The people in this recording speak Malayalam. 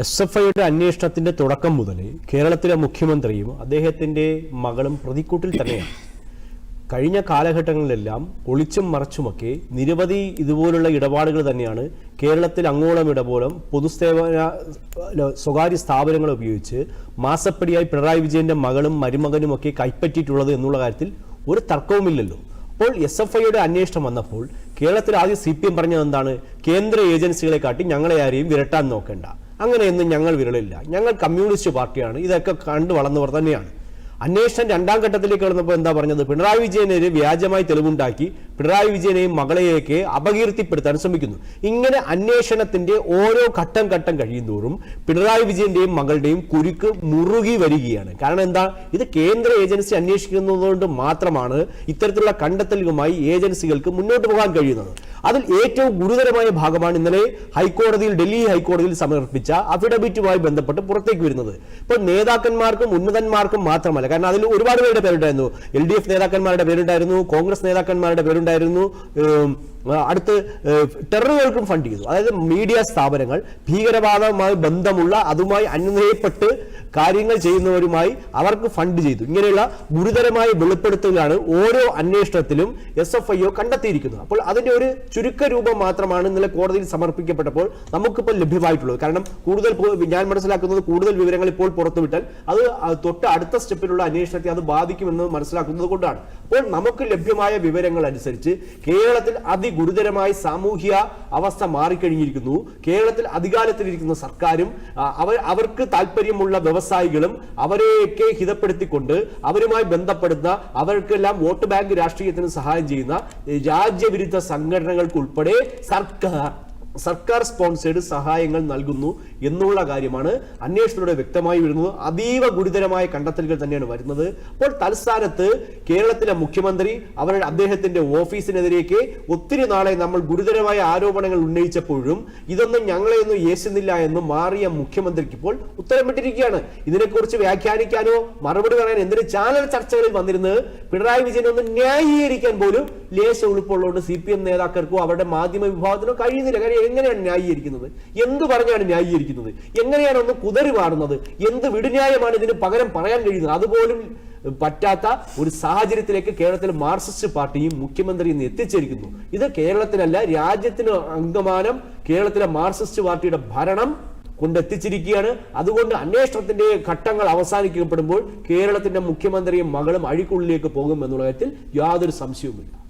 എസ് എഫ് ഐയുടെ അന്വേഷണത്തിന്റെ തുടക്കം മുതൽ കേരളത്തിലെ മുഖ്യമന്ത്രിയും അദ്ദേഹത്തിന്റെ മകളും പ്രതിക്കൂട്ടിൽ തന്നെയാണ്. കഴിഞ്ഞ കാലഘട്ടങ്ങളിലെല്ലാം ഒളിച്ചും മറച്ചുമൊക്കെ നിരവധി ഇതുപോലുള്ള ഇടപാടുകൾ തന്നെയാണ് കേരളത്തിൽ അങ്ങോളം ഇടപോലും പൊതുസേവന സ്വകാര്യ സ്ഥാപനങ്ങൾ ഉപയോഗിച്ച് മാസപ്പടിയായി പിണറായി വിജയന്റെ മകളും മരുമകനും ഒക്കെ കൈപ്പറ്റിയിട്ടുള്ളത് എന്നുള്ള കാര്യത്തിൽ ഒരു തർക്കവുമില്ലല്ലോ. അപ്പോൾ എസ് എഫ് ഐയുടെ അന്വേഷണം വന്നപ്പോൾ കേരളത്തിൽ ആദ്യം സി പി എം പറഞ്ഞത് എന്താണ്? കേന്ദ്ര ഏജൻസികളെ കാട്ടി ഞങ്ങളെ ആരെയും വിരട്ടാൻ നോക്കണ്ട. അങ്ങനെയൊന്നും ഞങ്ങൾ വിരളില്ല. ഞങ്ങൾ കമ്മ്യൂണിസ്റ്റ് പാർട്ടിയാണ്. ഇതൊക്കെ കണ്ടു വളർന്നവർ തന്നെയാണ്. അന്വേഷണം രണ്ടാം ഘട്ടത്തിലേക്ക് കടന്നപ്പോൾ എന്താ പറഞ്ഞത്? പിണറായി വിജയനെതിരെ വ്യാജമായി തെളിവുണ്ടാക്കി പിണറായി വിജയനെയും മകളെയൊക്കെ അപകീർത്തിപ്പെടുത്താൻ ശ്രമിക്കുന്നു. ഇങ്ങനെ അന്വേഷണത്തിന്റെ ഓരോ ഘട്ടം ഘട്ടം കഴിയുന്തോറും പിണറായി വിജയന്റെയും മകളുടെയും കുരുക്ക് മുറുകി വരികയാണ്. കാരണം എന്താ? ഇത് കേന്ദ്ര ഏജൻസി അന്വേഷിക്കുന്നതുകൊണ്ട് മാത്രമാണ് ഇത്തരത്തിലുള്ള കണ്ടെത്തലുകളുമായി ഏജൻസികൾക്ക് മുന്നോട്ട് പോകാൻ കഴിയുന്നത്. അതിൽ ഏറ്റവും ഗുരുതരമായ ഭാഗമാണ് ഇന്നലെ ഹൈക്കോടതിയിൽ ഡൽഹി ഹൈക്കോടതിയിൽ സമർപ്പിച്ച അഫിഡവിറ്റുമായി ബന്ധപ്പെട്ട് പുറത്തേക്ക് വരുന്നത്. ഇപ്പോൾ നേതാക്കന്മാർക്കും ഉന്നതന്മാർക്കും മാത്രമല്ല കാരണം അതിൽ ഒരുപാട് പേരുടെ പേരുണ്ടായിരുന്നു. എൽ ഡി എഫ് നേതാക്കന്മാരുടെ പേരുണ്ടായിരുന്നു കോൺഗ്രസ് നേതാക്കന്മാരുടെ പേരുണ്ടായിരുന്നു. moderno, um, അടുത്ത് ടെററുകൾക്കും ഫണ്ട് ചെയ്തു. അതായത് മീഡിയ സ്ഥാപനങ്ങൾ ഭീകരവാദവുമായി ബന്ധമുള്ള അതുമായി അനുനയപ്പെട്ട് കാര്യങ്ങൾ ചെയ്യുന്നവരുമായി അവർക്ക് ഫണ്ട് ചെയ്തു. ഇങ്ങനെയുള്ള ഗുരുതരമായ വെളിപ്പെടുത്തലാണ് ഓരോ അന്വേഷണത്തിലും എസ് എഫ് ഐ ഒ കണ്ടെത്തിയിരിക്കുന്നത്. അപ്പോൾ അതിന്റെ ഒരു ചുരുക്ക രൂപം മാത്രമാണ് ഇന്നലെ കോടതിയിൽ സമർപ്പിക്കപ്പെട്ടപ്പോൾ നമുക്കിപ്പോൾ ലഭ്യമായിട്ടുള്ളത്. കാരണം കൂടുതൽ ഞാൻ മനസ്സിലാക്കുന്നത് കൂടുതൽ വിവരങ്ങൾ ഇപ്പോൾ പുറത്തുവിട്ടാൽ അത് തൊട്ട് അടുത്ത സ്റ്റെപ്പിലുള്ള അന്വേഷണത്തെ അത് ബാധിക്കുമെന്ന് മനസ്സിലാക്കുന്നത് കൊണ്ടാണ്. അപ്പോൾ നമുക്ക് ലഭ്യമായ വിവരങ്ങൾ അനുസരിച്ച് കേരളത്തിൽ അതിഗുരുതരമായ സാമൂഹ്യ അവസ്ഥ മാറിക്കഴിഞ്ഞിരിക്കുന്നു. കേരളത്തിൽ അധികാരത്തിലിരിക്കുന്ന സർക്കാരും അവർ അവർക്ക് താല്പര്യമുള്ള വ്യവസായികളും അവരെയൊക്കെ ഹിതപ്പെടുത്തിക്കൊണ്ട് അവരുമായി ബന്ധപ്പെടുന്ന അവർക്കെല്ലാം വോട്ട് ബാങ്ക് രാഷ്ട്രീയത്തിന് സഹായം ചെയ്യുന്ന രാജ്യവിരുദ്ധ സംഘടനകൾക്കുൾപ്പെടെ സർക്കാർ സർക്കാർ സ്പോൺസേഡ് സഹായങ്ങൾ നൽകുന്നു എന്നുള്ള കാര്യമാണ് അന്വേഷണത്തിലൂടെ വ്യക്തമായി വരുന്നത്. അതീവ ഗുരുതരമായ കണ്ടെത്തലുകൾ തന്നെയാണ് വരുന്നത്. അപ്പോൾ തൽസ്ഥാനത്ത് കേരളത്തിലെ മുഖ്യമന്ത്രി അവരുടെ അദ്ദേഹത്തിന്റെ ഓഫീസിനെതിരേക്ക് ഒത്തിരി നാളെ നമ്മൾ ഗുരുതരമായ ആരോപണങ്ങൾ ഉന്നയിച്ചപ്പോഴും ഇതൊന്നും ഞങ്ങളെയൊന്നും യേശുന്നില്ല എന്ന് മാറിയ മുഖ്യമന്ത്രിക്ക് ഇപ്പോൾ ഉത്തരമിട്ടിരിക്കുകയാണ്. ഇതിനെക്കുറിച്ച് വ്യാഖ്യാനിക്കാനോ മറുപടി പറയാൻ എന്തിന് ചാനൽ ചർച്ചകളിൽ വന്നിരുന്നത് പിണറായി വിജയൻ ഒന്ന് ന്യായീകരിക്കാൻ പോലും ലേശ ഉളുപ്പുള്ളതുകൊണ്ട് സി പി എം നേതാക്കൾക്കോ അവരുടെ മാധ്യമ വിഭാഗത്തിനോ കഴിയുന്നില്ല. കാര്യം എങ്ങനെയാണ് ന്യായീകരിക്കുന്നത്? എന്ത് പറഞ്ഞാണ് ന്യായീകരിക്കുന്നത്? എങ്ങനെയാണ് ഒന്ന് കുതറി മാറുന്നത് എന്ത് വിടുന്യായമാണ് ഇതിന് പകരം പറയാൻ കഴിയുന്നത്? അതുപോലും പറ്റാത്ത ഒരു സാഹചര്യത്തിലേക്ക് കേരളത്തിൽ മാർക്സിസ്റ്റ് പാർട്ടിയും മുഖ്യമന്ത്രിയും എത്തിച്ചിരിക്കുന്നു. ഇത് കേരളത്തിലല്ല രാജ്യത്തിന് അംഗമാനം കേരളത്തിലെ മാർക്സിസ്റ്റ് പാർട്ടിയുടെ ഭരണം കൊണ്ടെത്തിച്ചിരിക്കുകയാണ്. അതുകൊണ്ട് അന്വേഷണത്തിന്റെ ഘട്ടങ്ങൾ അവസാനിക്കപ്പെടുമ്പോൾ കേരളത്തിന്റെ മുഖ്യമന്ത്രിയും മകളും അഴിക്കുള്ളിലേക്ക് പോകും എന്നുള്ള കാര്യത്തിൽ യാതൊരു സംശയവുമില്ല.